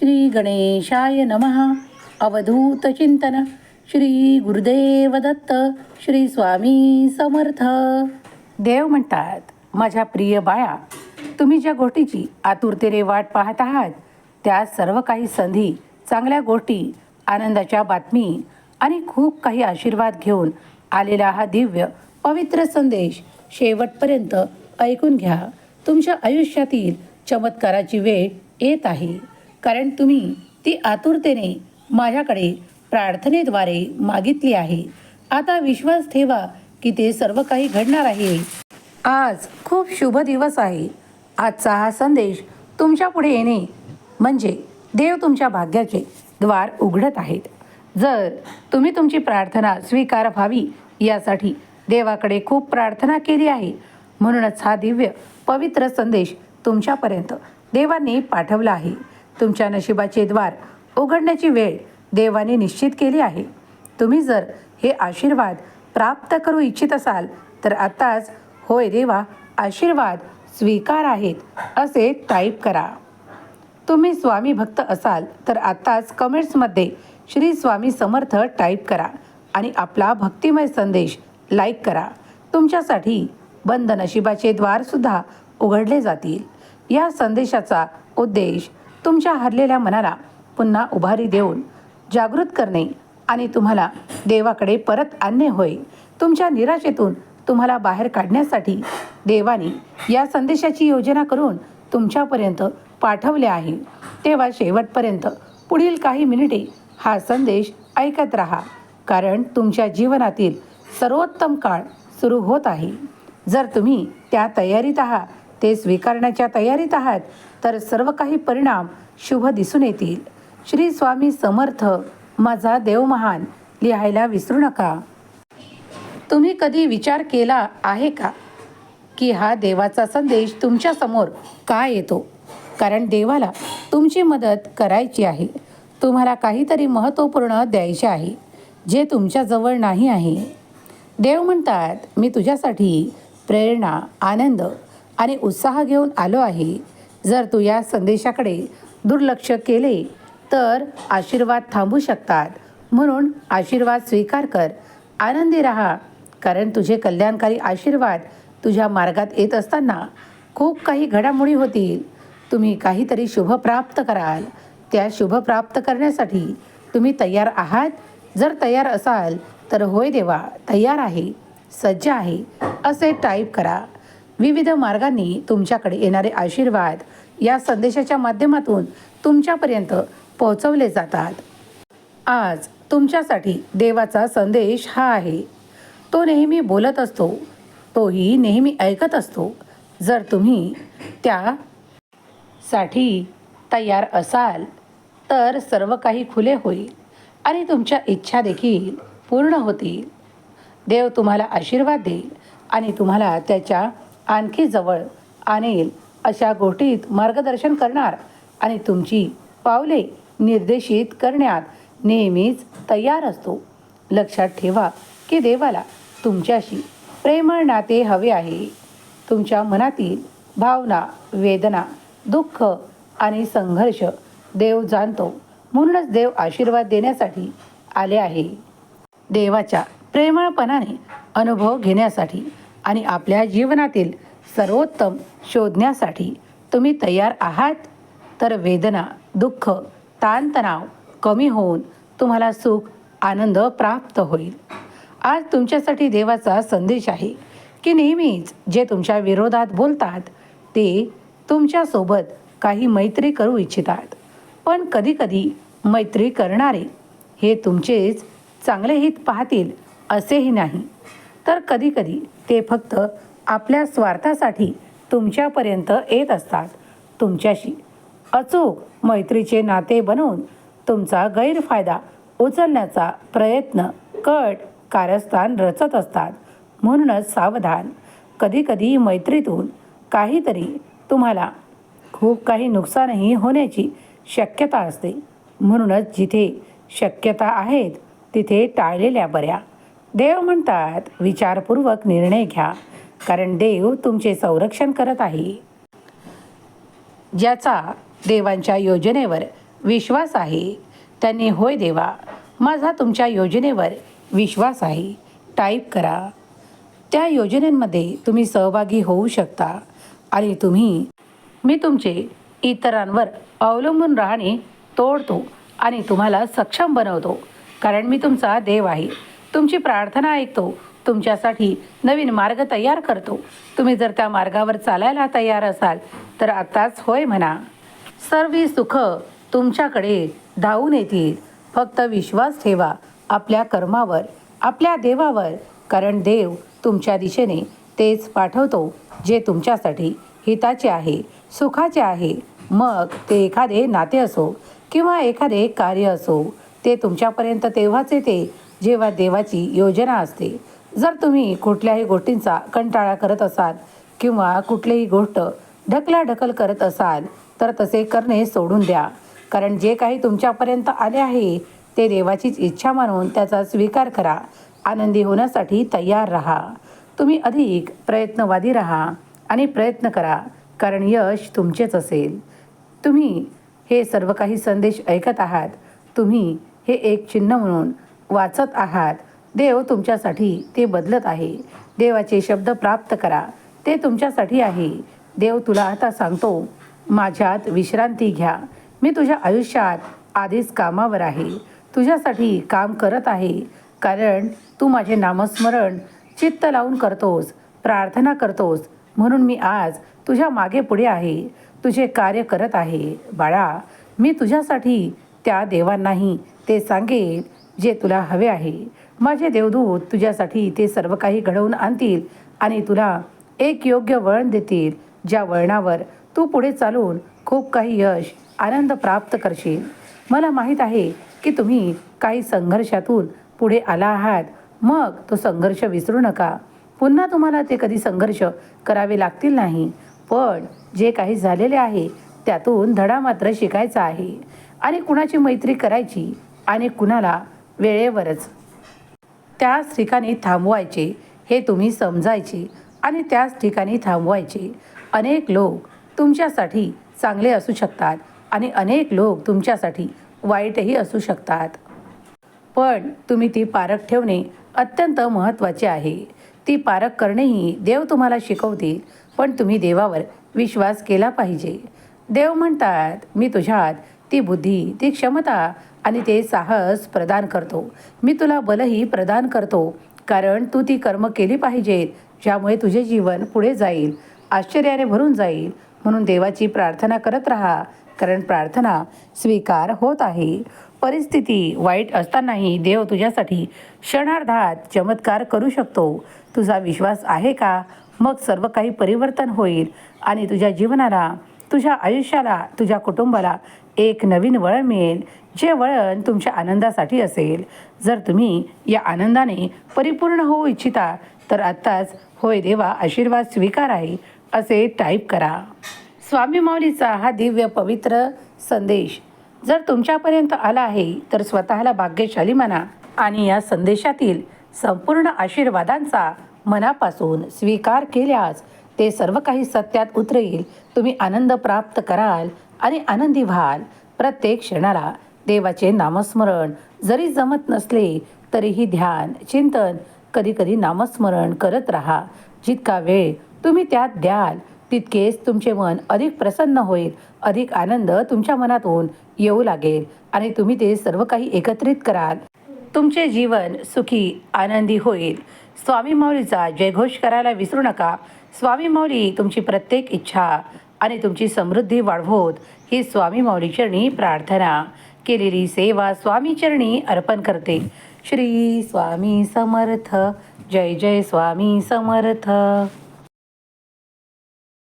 श्री गणेशाय नमः। अवधूत चिंतन। श्री गुरुदेव दत्त। श्री स्वामी समर्थ। देव म्हणतात माझ्या प्रिय बाळा तुम्ही ज्या गोष्टीची आतुरतेने वाट पाहत आहात त्या सर्व काही संधी चांगल्या गोष्टी आनंदाच्या बातमी आणि खूप काही आशीर्वाद घेऊन आलेला हा दिव्य पवित्र संदेश शेवटपर्यंत ऐकून घ्या. तुमच्या आयुष्यातील चमत्काराची वेळ येत आहे. कारण तुम्ही ती आतुरतेने माझ्याकडे प्रार्थनेद्वारे मागितली आहे. आता विश्वास ठेवा की ते सर्व काही घडणार आहे. आज खूप शुभ दिवस आहे. आजचा हा संदेश तुमच्यापुढे येणे म्हणजे देव तुमच्या भाग्याचे द्वार उघडत आहेत. जर तुम्ही तुमची प्रार्थना स्वीकार व्हावी यासाठी देवाकडे खूप प्रार्थना केली आहे. म्हणूनच हा दिव्य पवित्र संदेश तुमच्यापर्यंत देवाने पाठवला आहे. तुमच्या नशिबाचे द्वार उघडण्याची वेळ देवाने निश्चित केली आहे. तुम्ही जर हे आशीर्वाद प्राप्त करू इच्छित असाल तर आत्ताच होय देवा आशीर्वाद स्वीकार आहेत असे टाईप करा. तुम्ही स्वामी भक्त असाल तर आत्ताच कमेंट्समध्ये श्री स्वामी समर्थ टाईप करा आणि आपला भक्तिमय संदेश लाईक करा. तुमच्यासाठी बंद नशिबाचे द्वारसुद्धा उघडले जातील. या संदेशाचा उद्देश तुमच्या हरलेल्या मनाला पुन्हा उभारी देऊन जागृत करणे आणि तुम्हाला देवाकडे परत आणणे होय. तुमच्या निराशेतून तुम्हाला बाहेर काढण्यासाठी देवाने या संदेशाची योजना करून तुमच्यापर्यंत पाठवले आहे. तेव्हा शेवटपर्यंत पुढील काही मिनिटे हा संदेश ऐकत राहा कारण तुमच्या जीवनातील सर्वोत्तम काळ सुरू होत आहे. जर तुम्ही त्या तयारीत आहात ते स्वीकारण्याच्या तयारीत आहात तर सर्व काही परिणाम शुभ दिसून येतील. श्री स्वामी समर्थ माझा देव महान लिहायला विसरू नका. तुम्ही कधी विचार केला आहे का? की हा देवाचा संदेश तुमच्यासमोर का येतो? कारण देवाला तुमची मदत करायची आहे. तुम्हाला काहीतरी महत्त्वपूर्ण द्यायचे आहे जे तुमच्याजवळ नाही आहे. देव म्हणतात मी तुझ्यासाठी प्रेरणा आनंद आणि उत्साह घेऊन आलो आहे. जर तू या संदेशाकडे दुर्लक्ष केले तर आशीर्वाद थांबू शकतात. म्हणून आशीर्वाद स्वीकार कर. आनंदी राहा कारण तुझे कल्याणकारी आशीर्वाद तुझ्या मार्गात येत असताना खूप काही घडामोडी होतील. तुम्ही काहीतरी शुभ प्राप्त कराल. त्या शुभ प्राप्त करण्यासाठी तुम्ही तयार आहात. जर तयार असाल तर होय देवा तयार आहे सज्ज आहे असे टाईप करा. विविध मार्गांनी तुमच्याकडे येणारे आशीर्वाद या संदेशाच्या माध्यमातून तुमच्यापर्यंत पोहोचवले जातात. आज तुमच्यासाठी देवाचा संदेश हा आहे. तो नेहमी बोलत असतो तोही नेहमी ऐकत असतो. जर तुम्ही त्यासाठी तयार असाल तर सर्व काही खुले होईल आणि तुमच्या इच्छा देखील पूर्ण होतील. देव तुम्हाला आशीर्वाद देईल आणि तुम्हाला त्याच्या आणखी जवळ आणेल अशा गोष्टीत मार्गदर्शन करणार आणि तुमची पावले निर्देशित करण्यात नेहमीच तयार असतो. लक्षात ठेवा की देवाला तुमच्याशी प्रेमळ नाते हवे आहे. तुमच्या मनातील भावना वेदना दुःख आणि संघर्ष देव जाणतो. म्हणूनच देव आशीर्वाद देण्यासाठी आले आहे. देवाच्या प्रेमळपणाने अनुभव घेण्यासाठी आणि आपल्या जीवनातील सर्वोत्तम शोधण्यासाठी तुम्ही तयार आहात? तर वेदना दुःख ताणतणाव कमी होऊन तुम्हाला सुख आनंद प्राप्त होईल. आज तुमच्यासाठी देवाचा संदेश आहे की नेहमीच जे तुमच्या विरोधात बोलतात ते तुमच्यासोबत काही मैत्री करू इच्छितात. पण कधीकधी मैत्री करणारे हे तुमचेच चांगले हित पाहतील असेही नाही. तर कधीकधी ते फक्त आपल्या स्वार्थासाठी तुमच्यापर्यंत येत असतात. तुमच्याशी अचूक मैत्रीचे नाते बनवून तुमचा गैरफायदा उचलण्याचा प्रयत्न कट कारस्थान रचत असतात. म्हणूनच सावधान. कधीकधी मैत्रीतून काहीतरी तुम्हाला खूप काही नुकसानही होण्याची शक्यता असते. म्हणूनच जिथे शक्यता आहेत तिथे टाळलेल्या बऱ्या. देव म्हणतात विचारपूर्वक निर्णय घ्या कारण देव तुमचे संरक्षण करत आहे. ज्याचा देवांच्या योजनेवर विश्वास आहे त्यांनी होय देवा माझा तुमच्या योजनेवर विश्वास आहे. टाईप करा. त्या योजनेमध्ये तुम्ही सहभागी होऊ शकता आणि तुम्ही मी तुमचे इतरांवर अवलंबून राहणे तोडतो आणि तुम्हाला सक्षम बनवतो कारण मी तुमचा देव आहे. तुमची प्रार्थना ऐकतो. तुमच्यासाठी नवीन मार्ग तयार करतो. तुम्ही जर त्या मार्गावर चालायला तयार असाल तर आत्ताच होय म्हणा. सर्व सुख तुमच्याकडे धावून येतील. फक्त विश्वास ठेवा आपल्या कर्मावर आपल्या देवावर कारण देव तुमच्या दिशेने तेच पाठवतो जे तुमच्यासाठी हिताचे आहे सुखाचे आहे. मग ते एखादे नाते असो किंवा एखादे कार्य असो ते तुमच्यापर्यंत तेव्हाच येते जेव्हा देवाची योजना असते जर तुम्ही कुठल्याही गोष्टींचा कंटाळा करत असाल किंवा कुठलीही गोष्ट ढकलाढकल करत असाल तर तसे करणे सोडून द्या. कारण जे काही तुमच्यापर्यंत आले आहे ते देवाचीच इच्छा मानून त्याचा स्वीकार करा. आनंदी होण्यासाठी तयार राहा. तुम्ही अधिक प्रयत्नवादी राहा आणि प्रयत्न करा कारण यश तुमचेच असेल. तुम्ही हे सर्व काही संदेश ऐकत आहात. तुम्ही हे एक चिन्ह म्हणून वाचत आहात. देव तुमच्यासाठी ते बदलत आहे. देवाचे शब्द प्राप्त करा. ते तुमच्यासाठी आहे. देव तुला आता सांगतो माझ्यात विश्रांती घ्या. मी तुझ्या आयुष्यात आधीच कामावर आहे. तुझ्यासाठी काम करत आहे. कारण तू माझे नामस्मरण चित्त लावून करतोस प्रार्थना करतोस. म्हणून मी आज तुझ्या मागे पुढे आहे. तुझे कार्य करत आहे. बाळा मी तुझ्यासाठी त्या देवांनाही ते सांगेल जे तुला हवे आहे. माझे देवदूत तुझ्यासाठी ते सर्व काही घडवून आणतील आणि तुला एक योग्य वळण देतील ज्या वळणावर तू पुढे चालून खूप काही यश आनंद प्राप्त करशील. मला माहीत आहे की तुम्ही काही संघर्षातून पुढे आला आहात. मग तो संघर्ष विसरू नका. पुन्हा तुम्हाला ते कधी संघर्ष करावे लागतील नाही. पण जे काही झालेले आहे त्यातून धडा मात्र शिकायचा आहे. आणि कुणाची मैत्री करायची आणि कुणाला वेळेवरच. त्याच ठिकाणी थांबवायचे हे तुम्ही समजायचे आणि त्याच ठिकाणी थांबवायचे. अनेक लोक तुमच्यासाठी चांगले असू शकतात आणि अनेक लोक तुमच्यासाठी वाईटही असू शकतात. पण तुम्ही ती पारख ठेवणे अत्यंत महत्त्वाचे आहे. ती पारख करणेही देव तुम्हाला शिकवतील पण तुम्ही देवावर विश्वास केला पाहिजे. देव म्हणतात मी तुझ्यात ती बुद्धी ती क्षमता आणि ते साहस प्रदान करतो. मी तुला बलही प्रदान करतो कारण तू ती कर्म केली पाहिजेत ज्यामुळे तुझे जीवन पुढे जाईल आश्चर्याने भरून जाईल. म्हणून देवाची प्रार्थना करत राहा कारण प्रार्थना स्वीकार होत आहे. परिस्थिती वाईट असतानाही देव तुझ्यासाठी क्षणार्धात चमत्कार करू शकतो. तुझा विश्वास आहे का? मग सर्व काही परिवर्तन होईल आणि तुझ्या जीवनाला तुझ्या आयुष्याला तुझ्या कुटुंबाला एक नवीन वळण मिळेल जे वळण तुमच्या आनंदासाठी असेल. जर तुम्ही या आनंदाने परिपूर्ण होऊ इच्छिता तर आत्ताच होय देवा आशीर्वाद स्वीकार आहे असे टाईप करा. स्वामी माऊलीचा हा दिव्य पवित्र संदेश जर तुमच्यापर्यंत आला आहे तर स्वतःला भाग्यशाली म्हणा आणि या संदेशातील संपूर्ण आशीर्वादांचा मनापासून स्वीकार केल्यास ते सर्व काही सत्यात उतरेल. तुम्ही आनंद प्राप्त कराल आणि आनंदी व्हाल. प्रत्येक क्षणाला देवाचे नामस्मरण. जरी जमत नसले तरीही ध्यान चिंतन कधीकधी नामस्मरण करत राहा. जितका वेळ तुम्ही त्यात द्याल तितकेच तुमचे मन अधिक प्रसन्न होईल. अधिक आनंद तुमच्या मनातून येऊ लागेल आणि तुम्ही ते सर्व काही एकत्रित कराल. तुमचे जीवन सुखी आनंदी होईल. स्वामी माऊलीचा जयघोष करायला विसरू नका. स्वामी माऊली तुमची प्रत्येक इच्छा आणि तुमची समृद्धी वाढवोत. ही स्वामी माऊली चरणी प्रार्थना. केलेली सेवा स्वामी चरणी अर्पण करते. श्री स्वामी समर्थ. जय जय स्वामी समर्थ.